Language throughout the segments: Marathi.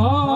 देवे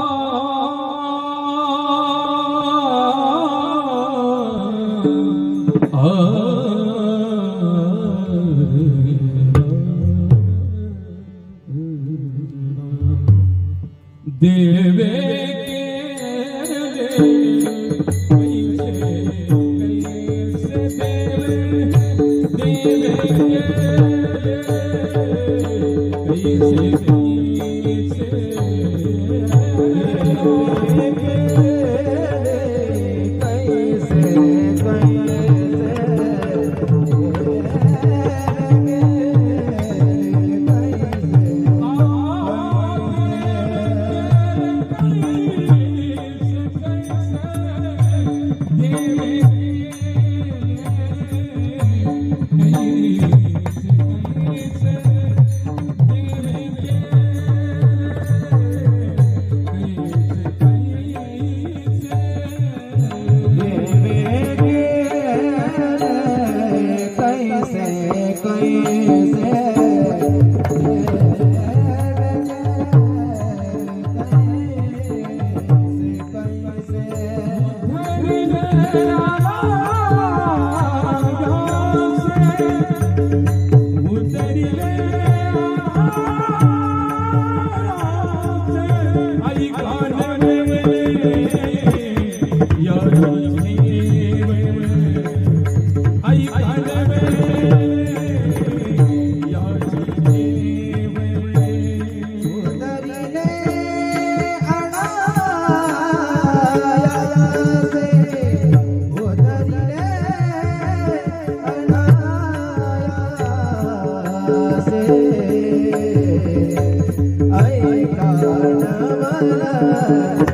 la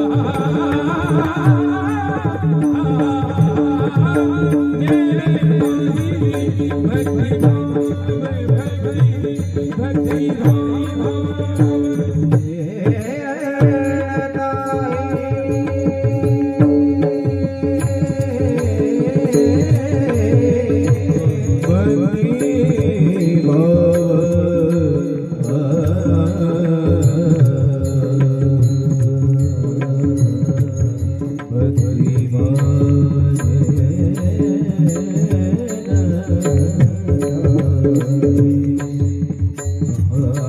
Oh, Ah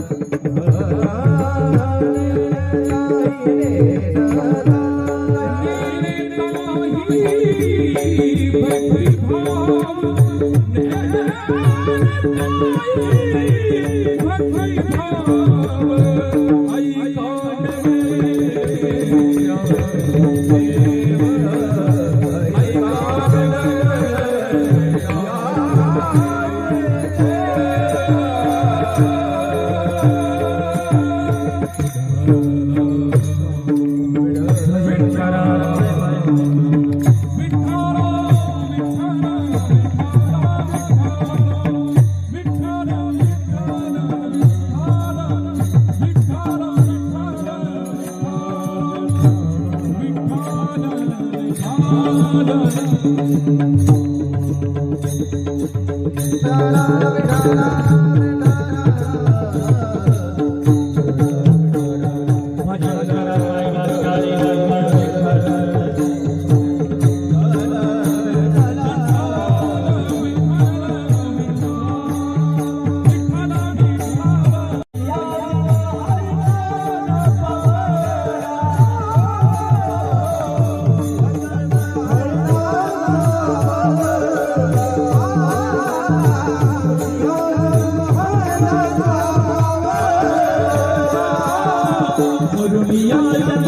आई Ram Ram Oh,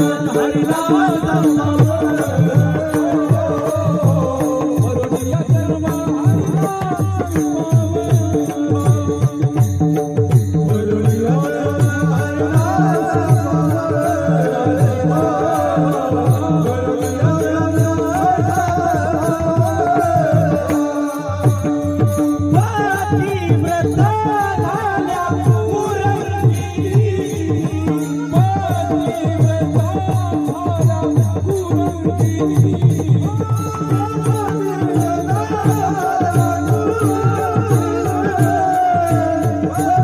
Oh,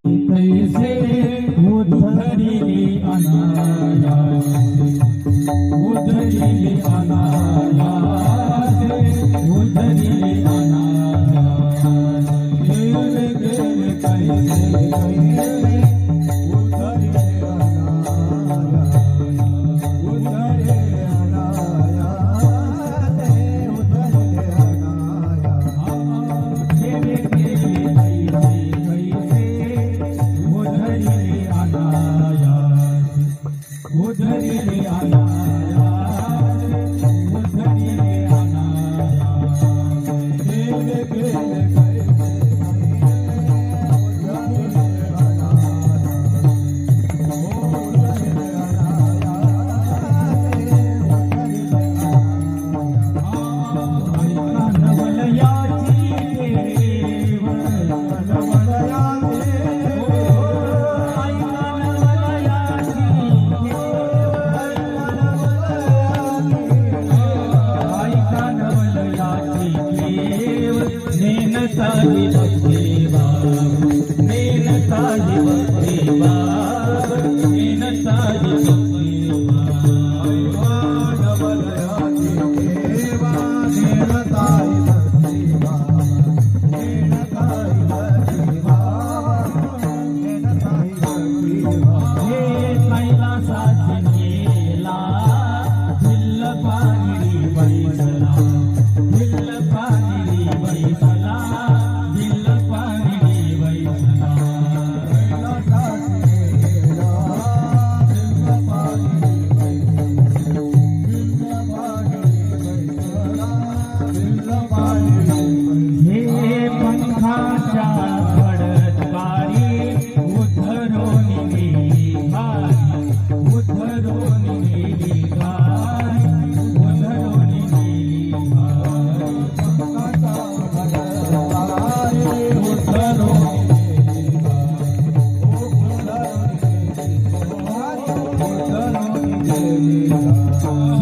Oh.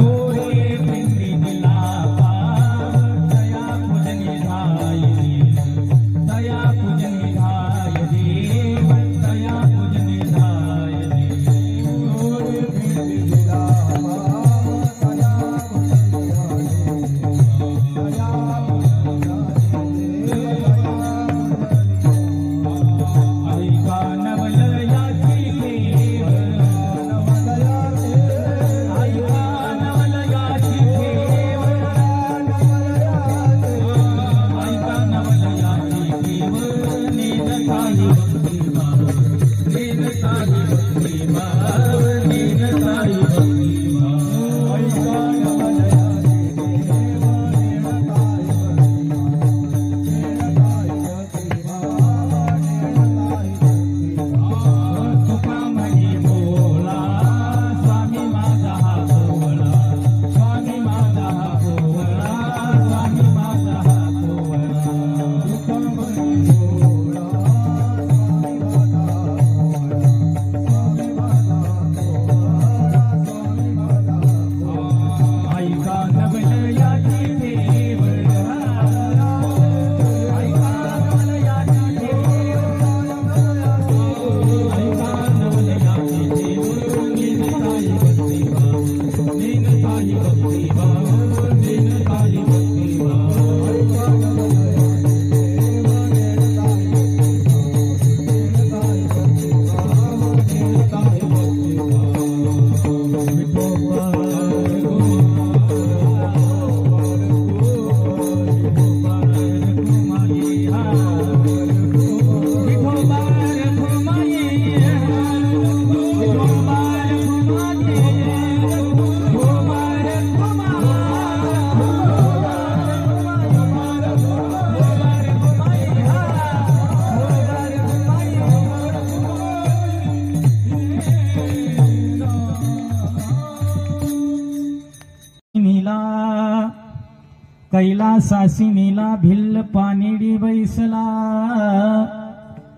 सासिनीला Bhil पानेडी बैसला.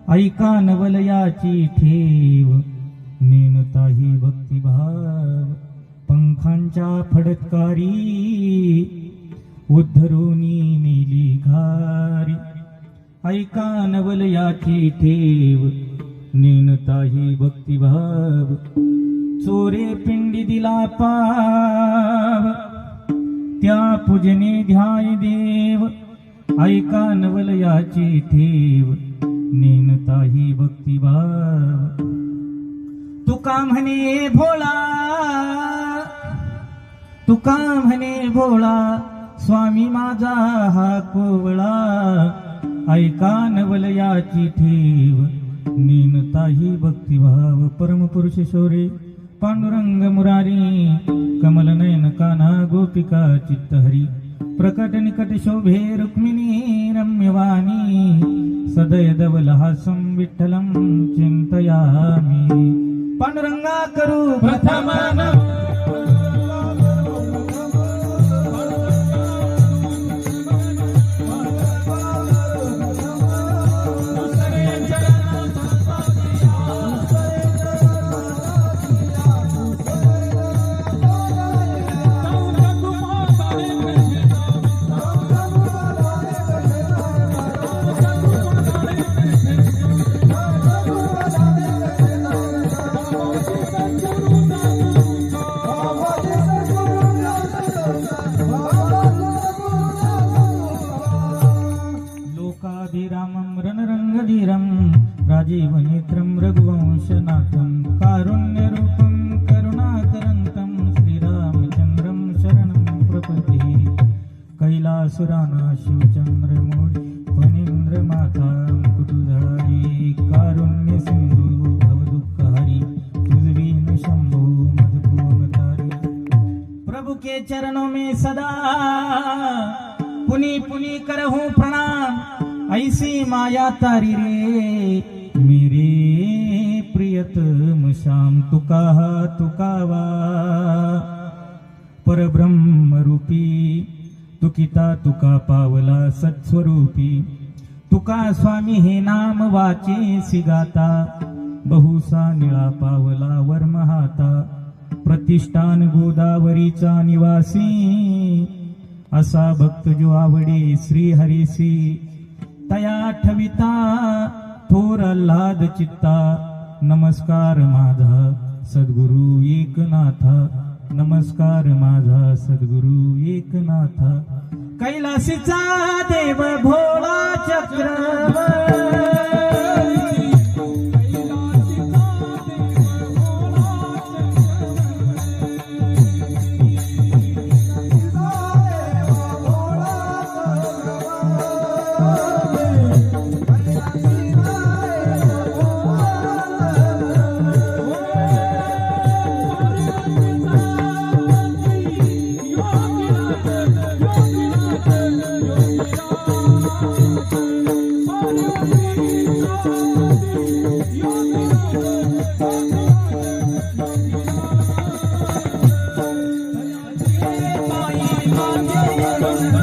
ऐका नवलयाची ठेव नेनताही भक्तिभाव. पंखांच्या फडतकारी. उद्धरुनी नेली घारी. ऐका नवलयाची ठेव नेनताही भक्तिभाव. चोरे पिंडी दिला पाव. त्या पूजनी ध्याय देव ऐका नवलयाची ठेव नेनताही भक्तिभाव तुका म्हणे भोळा तुका म्हणे भोळा स्वामी माझा हा कोवळा ऐका नवलयाची ठेव नेनताही भक्तिभाव परमपुरुष शौरे पांडुरंग मुरारी कमल नयन काना गोपिका चित्तहरी प्रकट निकट शोभे रुक्मिणी रम्यवाणी सदय दवलहासं विठ्ठलं चिंतयामि। पांडुरंगा करू प्रथम। तारी रे मेरे प्रियतम श्याम तुका तुकावा। परब्रह्म रूपी तुकिता तुका पावला सत्स्वरूपी। तुका स्वामी हे नाम वाचे सिगाता बहुसा निळा पावला वर्महाता। प्रतिष्ठान गोदावरीचा निवासी असा भक्त जो आवडे श्री हरिसी तया ठविता थोर लाद चित्ता. नमस्कार माझा सद्गुरु एकनाथा. नमस्कार माझा सद्गुरु एकनाथा. कैलासीचा देव भोळा चक्रवर्ती देवे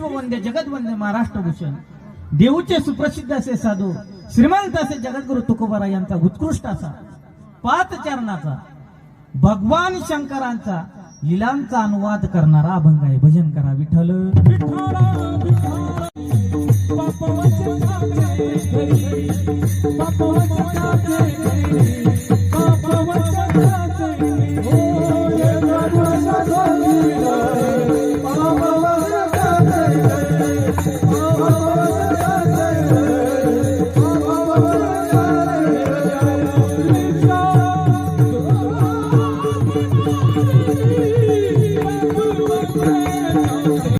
विश्ववंद्य जगदवंद्य महाराष्ट्रभूषण. देऊचे सुप्रसिद्ध असे साधू श्रीमंत असे जगद्गुरु तुकोबारा यांचा उत्कृष्ट असा पाच चरणाचा भगवान शंकरांचा लिलांचा अनुवाद करणारा अभंग आहे. भजन करा विठ्ठल. विठ्ठल.